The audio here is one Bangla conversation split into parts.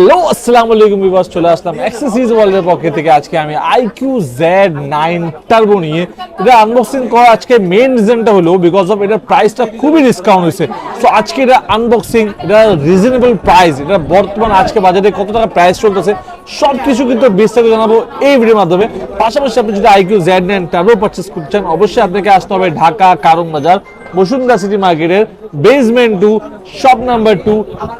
হ্যালো আসসালামু আলাইকুম বিবাস চলে আসলাম এক্সেসরিজ ওয়ার্ল্ডের পক্ষ থেকে। আজকে আমি আইকিউ জেড নাইন টার্বো নিয়ে। এটা আনবক্সিং করা আজকে মেন রিজনটা হলো বিকজ অফ এটার প্রাইসটা খুবই ডিসকাউন্ট হয়েছে। সো আজকে এটা আনবক্সিং এটা রিজনেবল প্রাইস এটা বর্তমান আজকে বাজারে কত টাকা প্রাইস চলতেছে সব কিছু কিন্তু বিস্তারিত জানাব এই ভিডিওর মাধ্যমে। পাশাপাশি আপনি যদি iQOO Z nine turbo purchase করতে চান, অবশ্যই আপনাকে আসতে হবে ঢাকা কারণ বাজার, বসুন্ধরা সিটি মার্কেটের basement two shop number two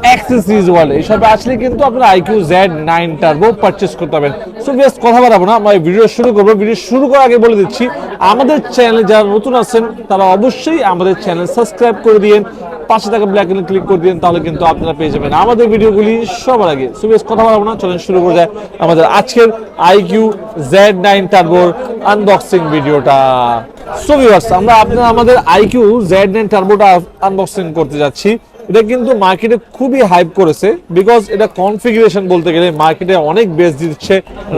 accessories world এইসবে আসলে কিন্তু আপনার iQOO Z nine turbo purchase করতে পারবেন। সো বেশ কথা বাড়াবো না, আমরা ভিডিও শুরু করব। ভিডিও শুরু করার আগে বলে দিচ্ছি, আমাদের চ্যানেলে যারা নতুন আছেন, তারা অবশ্যই আমাদের চ্যানেল সাবস্ক্রাইব করে দিন পাশে থাকা ব্ল্যাক ক্লিক করে দিন তাহলে কিন্তু আপনারা পেয়ে যাবেন। আমাদের ভিডিওগুলি সবার আগে। সুবেশ কথা বলব না, চলেন শুরু করে যায় আমাদের আজকের আইকিউ জেড নাইন টার্বোর আনবক্সিং ভিডিওটা। সো আমরা আপনারা, আমাদের আইকিউ জেড নাইন টার্বোটা আনবক্সিং করতে যাচ্ছি। এটা কিন্তু মার্কেটে খুবই হাইপ করেছে বিকজ এটা কনফিগারেশন বলতে গেলে মার্কেটে অনেক বেস্ট দিচ্ছে।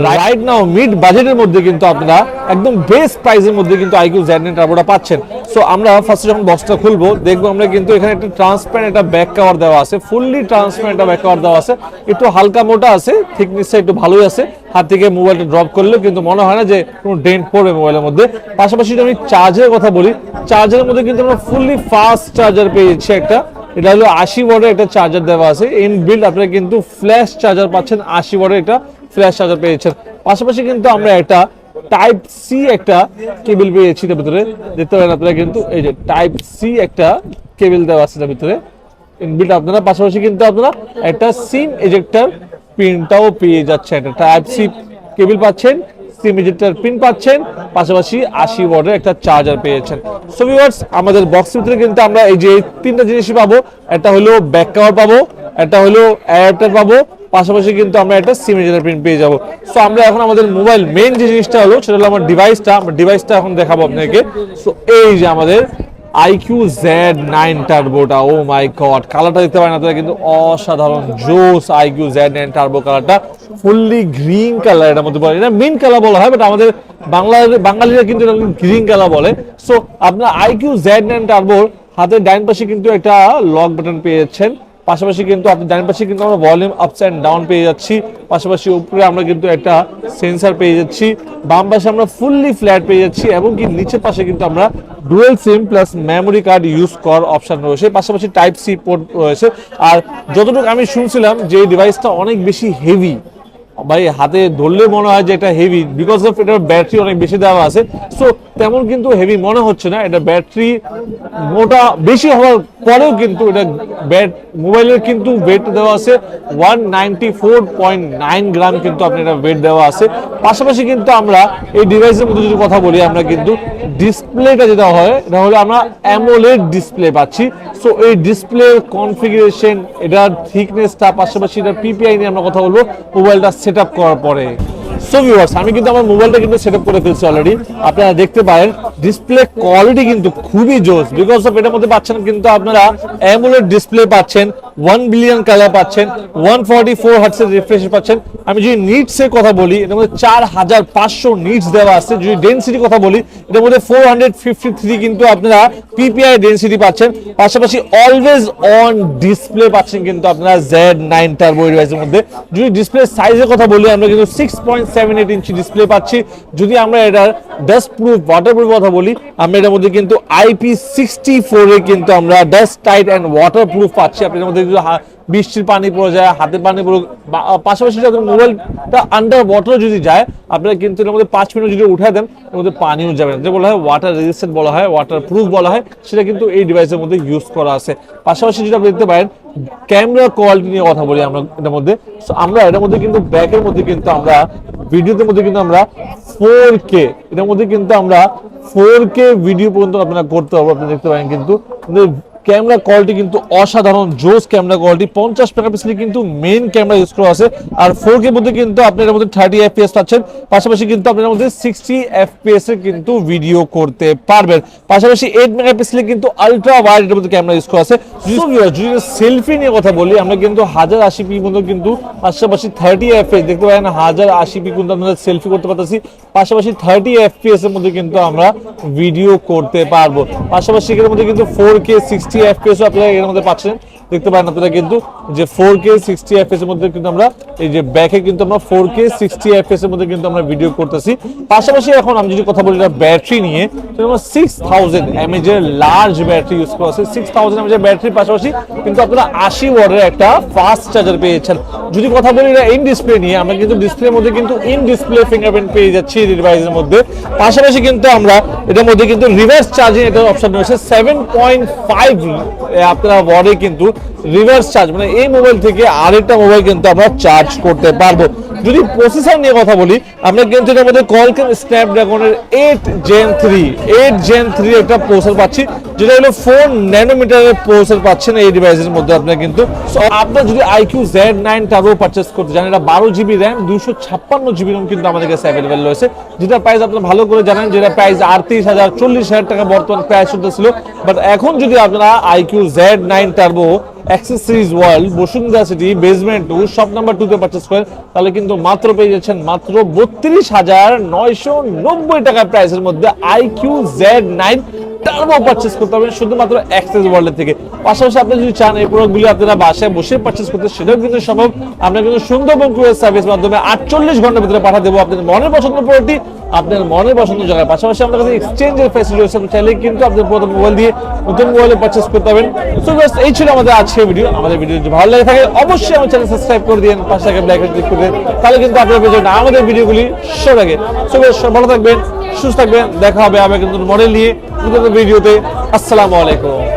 রাইট নাও মিড বাজেটের মধ্যে কিন্তু আপনারা একদম বেস্ট প্রাইসের মধ্যে কিন্তু আইকিউ জেড নাইন টার্বোটা পাচ্ছেন। সো আমরা ফার্স্টে যখন বক্সটা খুলবো, দেখব আমরা কিন্তু এখানে একটা ট্রান্সপারেন্ট একটা ব্যাক কভার দেওয়া আছে ফুললি ট্রান্সপারেন্ট একটা ব্যাক কভার দেওয়া আছে। একটু হালকা মোটা আছে থিকনেসটা একটু ভালোই আছে। হাত থেকে মোবাইলটা ড্রপ করলেও কিন্তু মনে হয় না যে কোনো ডেন্ট পড়বে মোবাইলের মধ্যে। পাশাপাশি যদি আমি চার্জের কথা বলি চার্জারের মধ্যে কিন্তু আমরা ফুললি ফাস্ট চার্জার পেয়েছি একটা। এটা হলো আশি ওয়াটের একটা চার্জার দেওয়া আছে। ইন বিল্ড আপনারা কিন্তু ফ্ল্যাশ চার্জার পাচ্ছেন, আশি ওয়াটের একটা ফ্ল্যাশ চার্জার পেয়েছেন। পাশাপাশি কিন্তু আমরা একটা টাইপ সি একটা কেবল পেয়েছি এটার ভিতরে। দেখতে পারেন আপনারা কিন্তু এই যে টাইপ সি একটা কেবল দেওয়া আছে এটার ভিতরে। ইনবিল্ড আপনারা, পাশাপাশি কিন্তু আপনারা একটা সিম এজেক্টর পিনটাও পেয়ে যাচ্ছেন। একটা টাইপ সি কেবল পাচ্ছেন। এজেক্টর পিন পাচ্ছেন, পাশাপাশি আশি ওয়ার্ডের একটা চার্জার পেয়েছেন। সো ভিউয়ার্স আমাদের বক্সের ভিতরে কিন্তু আমরা এই যে তিনটা জিনিসই পাবো, একটা হলো ব্যাক কভার পাবো, একটা হলো অ্যাডাপ্টার পাবো, পাশাপাশি কিন্তু আমরা একটা সিম এজেক্টর পিন পেয়ে যাব। সো আমরা এখন আমাদের মোবাইল মেইন যে জিনিসটা হলো, সেটা হলো আমার ডিভাইসটা আমরা ডিভাইসটা এখন দেখাবো আপনাকে। সো এই যে আমাদের আইকিউ জেড নাইন টার্বোটা ও মাই গড কালারটা দেখতে পারেন আপনারা, কিন্তু অসাধারণ জোস আইকিউ জেড নাইন টার্বো কালারটা ফুললি গ্রিন কালার এটার মধ্যে বলে। এটা মেন কালার বলা হয় বাট আমাদের বাংলার, বাঙালিরা কিন্তু এটা গ্রিন কালার বলে। সো আপনার আইকিউ জেড নাইন টার্বোর হাতের ডাইন পাশে কিন্তু একটা লক বাটন পেয়েছেন। পাশাপাশি কিন্তু আপনি ডান পাশে কিন্তু আমরা ভলিউম আপস অ্যান্ড ডাউন পেয়ে যাচ্ছি। পাশাপাশি উপরে আমরা কিন্তু একটা সেন্সার পেয়ে যাচ্ছি। বাম পাশে আমরা ফুললি ফ্ল্যাট পেয়ে যাচ্ছি এবং কি নিচের পাশে কিন্তু আমরা dual sim plus memory card use করার অপশন রয়েছে। পাশাপাশি টাইপ সি পোর্ট রয়েছে। আর যতটুকু আমি শুনছিলাম যে ডিভাইসটা অনেক বেশি হেভি ভাই, হাতে ধরলে মনে হয় যে এটা হেভি বিকজ অফ এটার ব্যাটারি অনেক বেশি দেওয়া আছে। সো তেমন কিন্তু হেভি মনে হচ্ছে না। এটা ব্যাটারি মোটা বেশি হওয়ার পরেও কিন্তু এটা ব্যাট মোবাইলের কিন্তু ওয়েট দেওয়া আছে ওয়ান গ্রাম কিন্তু আপনার এটা ওয়েট দেওয়া আছে। পাশাপাশি কিন্তু আমরা এই ডিভাইসের মধ্যে যদি কথা বলি, আমরা কিন্তু ডিসপ্লেটা যেটা হয়, এটা হলো আমরা অ্যামোলেড ডিসপ্লে পাচ্ছি। সো এই ডিসপ্লের কনফিগারেশন এটার থিকনেসটা পাশাপাশি এটার পিপিআই নিয়ে আমরা কথা বলব, মোবাইলটা সেট করার পরে। সো ভিউয়ার্স আমি কিন্তু আমার মোবাইলটা কিন্তু সেট করে ফেলছি অলরেডি আপনারা দেখতে পারেন ডিসপ্লে কোয়ালিটি কিন্তু খুবই জোস। বিকজ অফ এটার মধ্যে পাচ্ছেন কিন্তু আপনারা অ্যামুলেট ডিসপ্লে পাচ্ছেন ওয়ান বিলিয়ন কালার পাচ্ছেন ওয়ান ফর্টি ফোর হার্টসের রিফ্রেশ পাচ্ছেন। আমি যদি নিটস এর কথা বলি, এটার মধ্যে চার হাজার পাঁচশো নিটস দেওয়া আছে। যদি ডেন্সিটি কথা বলি, এটার মধ্যে ফোর হান্ড্রেড ফিফটি থ্রি কিন্তু আপনারা পিপিআই ডেন্সিটি পাচ্ছেন। পাশাপাশি অলওয়েজ অন ডিসপ্লে পাচ্ছেন কিন্তু আপনারা জেড নাইন টার্বো ডিভাইসের মধ্যে। যদি ডিসপ্লে সাইজের কথা বলি, আমরা কিন্তু six point seven eight inch display পাচ্ছি। যদি আমরা এটার ডাস্ট প্রুফ ওয়াটার প্রুফ কথা বলি, আমরা এটার মধ্যে কিন্তু আইপি সিক্সটি ফোরে কিন্তু আমরা dust tight and waterproof পাচ্ছি আপনার মধ্যে কিন্তু বৃষ্টির পানি পড়ে যায়, হাতের পানি পড়ে পাশাপাশি যদি মোবাইলটা আন্ডার ওয়াটার যদি যায়, আপনারা কিন্তু এর মধ্যে পাঁচ মিনিট যদি উঠায় দেন, এর মধ্যে পানিও যাবে না। যেটা বলা হয় ওয়াটার রেজিস্ট্যান্ট বলা হয় ওয়াটার প্রুফ বলা হয়, সেটা কিন্তু এই ডিভাইসের মধ্যে ইউজ করা আছে। পাশাপাশি যেটা আপনি দেখতে পারেন ক্যামেরা কোয়ালিটি নিয়ে কথা বলি আমরা এটার মধ্যে। আমরা এটার মধ্যে কিন্তু ব্যাকের মধ্যে কিন্তু আমরা ভিডিওতে মধ্যে কিন্তু আমরা ফোর কে এটার মধ্যে কিন্তু আমরা ফোর কে ভিডিও পর্যন্ত আপনারা করতে পারব, আপনি দেখতে পারেন কিন্তু ক্যামেরা কোয়ালিটি কিন্তু অসাধারণ জোস ক্যামেরা কোয়ালিটি পঞ্চাশ মেগা মেগাপিক্সেলের কিন্তু মেইন ক্যামেরা ইউজ করা আছে। আর ফোর কে মধ্যে কিন্তু আপনার এর মধ্যে থার্টি এফ এফপিএস পাচ্ছেন। পাশাপাশি কিন্তু আপনার মধ্যে সিক্সটি এফপিএস এর কিন্তু ভিডিও করতে পারবেন। পাশাপাশি এইট মেগা মেগাপিক্সেলের কিন্তু আলট্রা ওয়াইড এর মধ্যে ক্যামেরা ইউজ করা আছে। যদি সেলফি নিয়ে কথা বলি আমরা কিন্তু হাজার আশি পি মধ্যে কিন্তু পাশাপাশি থার্টি এফপিএস দেখতে পারেন হাজার আশি পি কিন্তু আমরা সেলফি করতে পারতেছি। পাশাপাশি থার্টি এফ এফপিএস এর মধ্যে কিন্তু আমরা ভিডিও করতে পারব। পাশাপাশি এর মধ্যে কিন্তু ফোর কে সিক্সটি এফপিএস আপনারা এর মধ্যে পাচ্ছেন। দেখতে পারেন আপনারা কিন্তু যে ফোর কে সিক্সটি এফ এর মধ্যে কিন্তু আমরা, এই যে ব্যাকে কিন্তু আমরা ফোর কে সিক্সটি এফ এর মধ্যে কিন্তু আমরা ভিডিও করতেছি। পাশাপাশি এখন আমি যদি কথা বলি ব্যাটারি নিয়ে সিক্স থাউজেন্ড এমএজ এর লার্জ ব্যাটারি ইউজ করা আছে। সিক্স থাউজেন্ড এমএজ এর ব্যাটারির পাশাপাশি কিন্তু আপনারা আশি ওয়ার্ডের একটা ফাস্ট চার্জার পেয়েছেন। যদি কথা বলি এটা ইন ডিসপ্লে নিয়ে, আমরা কিন্তু ডিসপ্লের মধ্যে কিন্তু ইন ডিসপ্লে ফিঙ্গারপ্রিন্ট পেয়ে যাচ্ছি ডিভাইসের মধ্যে। পাশাপাশি কিন্তু আমরা এটার মধ্যে কিন্তু রিভার্স চার্জিং এটার অপশন রয়েছে। সেভেন পয়েন্ট ফাইভ আপনারা ওয়ার্ডে কিন্তু রিভার্স চার্জ মানে এই মোবাইল থেকে আরেকটা মোবাইল কিন্তু আমরা চার্জ করতে পারব। যদি প্রসেসর নিয়ে কথা বলি, আমরা কিন্তু এটার মধ্যে Qualcomm স্ন্যাপড্রাগনের eight gen three eight gen three একটা প্রসেসর পাচ্ছি, যেটা হলো ফোর ন্যানোমিটারের প্রসেসর পাচ্ছেন এই ডিভাইসের মধ্যে আপনার কিন্তু। আপনার যদি iQOO Z nine turbo purchase করতে চান, এটা বারো জিবি র্যাম দুশো ছাপ্পান্ন জিবি র্যাম কিন্তু আমাদের কাছে অ্যাভেলেবেল রয়েছে যেটা প্রাইস আপনারা ভালো করে জানেন, যেটা প্রাইস আটত্রিশ হাজার চল্লিশ হাজার টাকা বর্তমান প্রাইস চলতেছিল। বাট এখন যদি আপনারা iQOO Z nine turbo accessories world Bashundhara City basement two shop number টুতে পারচেস করেন তাহলে কিন্তু মাত্র পেয়ে যাচ্ছেন মাত্র বত্রিশ হাজার নয়শো নব্বই টাকা প্রাইসের মধ্যে আইকিউ জেড নাইন টার্বো করতে পারবেন শুধুমাত্র অ্যাক্সেস ওয়ার্ল্ড থেকে। পাশাপাশি আপনি যদি চান এই প্রোডাক্টগুলি আপনারা বাসায় বসে পারচেস করতে, সেটাও কিন্তু সম্ভব। আমরা কিন্তু সুন্দরবন সার্ভিস মাধ্যমে আটচল্লিশ ঘণ্টার ভিতরে পাঠা দেবো আপনাদের মনের পছন্দ প্রোডাক্টটি আপনার মনের পছন্দ জায়গায় পাশাপাশি আমাদের কাছে এক্সচেঞ্জের ফ্যাসিলিটি রয়েছে আপনি চাইলে কিন্তু আপনার প্রথম মোবাইল দিয়ে নতুন মোবাইলে পারচেস করতে পারবেন। সো জাস্ট এই ছিল আমাদের আজকের ভিডিও আমাদের ভিডিও যদি ভালো লাগে থাকে, অবশ্যই আমার চ্যানেল সাবস্ক্রাইব করে দিন, পাশে থাকে ব্ল্যাক ক্লিক করে দিন। তাহলে কিন্তু আপনার পেয়ে আমাদের ভিডিওগুলি সব আগে। সো বেশ ভালো থাকবেন, সুস্থ থাকবেন। দেখা হবে আবার কিন্তু মডেল নিয়ে ভিডিওতে আসসালামু আলাইকুম।